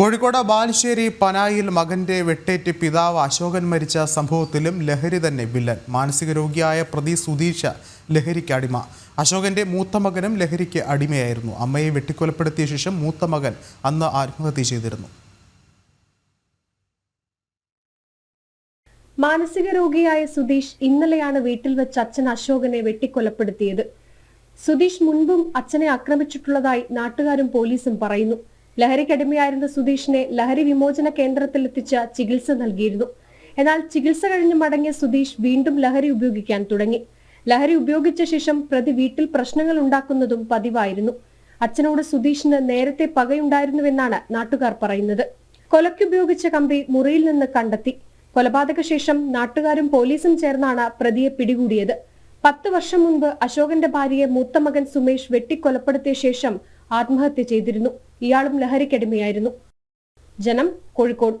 കോഴിക്കോട് ബാലുശ്ശേരി പനായിൽ മകന്റെ വെട്ടേറ്റ് പിതാവ് അശോകൻ മരിച്ച സംഭവത്തിലും ലഹരി തന്നെ വില്ലൻ. മാനസിക രോഗിയായ പ്രതി സുധീഷ ലഹരിക്ക് അടിമ. അശോകന്റെ മൂത്ത മകനും ലഹരിക്ക് അടിമയായിരുന്നു. അമ്മയെ വെട്ടിക്കൊലപ്പെടുത്തിയ ശേഷം മൂത്ത മകൻ അന്ന് ആത്മഹത്യ ചെയ്തിരുന്നു. മാനസിക രോഗിയായ സുധീഷ് ഇന്നലെയാണ് വീട്ടിൽ വെച്ച് അച്ഛൻ അശോകനെ വെട്ടിക്കൊലപ്പെടുത്തിയത്. സുധീഷ് മുൻപും അച്ഛനെ ആക്രമിച്ചിട്ടുള്ളതായി നാട്ടുകാരും പോലീസും പറയുന്നു. ലഹരിക്കടിമയായിരുന്ന സുധീഷിനെ ലഹരി വിമോചന കേന്ദ്രത്തിൽ എത്തിച്ച ചികിത്സ നൽകിയിരുന്നു. എന്നാൽ ചികിത്സ കഴിഞ്ഞ് മടങ്ങിയ സുധീഷ് വീണ്ടും ലഹരി ഉപയോഗിക്കാൻ തുടങ്ങി. ലഹരി ഉപയോഗിച്ച ശേഷം പ്രതി വീട്ടിൽ പ്രശ്നങ്ങൾ ഉണ്ടാക്കുന്നതും പതിവായിരുന്നു. അച്ഛനോട് സുധീഷിന് നേരത്തെ പകയുണ്ടായിരുന്നുവെന്നാണ് നാട്ടുകാർ പറയുന്നത്. കൊലയ്ക്കുപയോഗിച്ച കമ്പി മുറിയിൽ നിന്ന് കണ്ടെത്തി. കൊലപാതക ശേഷം നാട്ടുകാരും പോലീസും ചേർന്നാണ് പ്രതിയെ പിടികൂടിയത്. പത്ത് വർഷം മുൻപ് അശോകന്റെ ഭാര്യയെ മൂത്ത മകൻ സുമേഷ് വെട്ടിക്കൊലപ്പെടുത്തിയ ശേഷം ആത്മഹത്യ ചെയ്തിരുന്നു. ഇയാളും ലഹരിക്കടിമയായിരുന്നു. ജനം കോഴിക്കോട്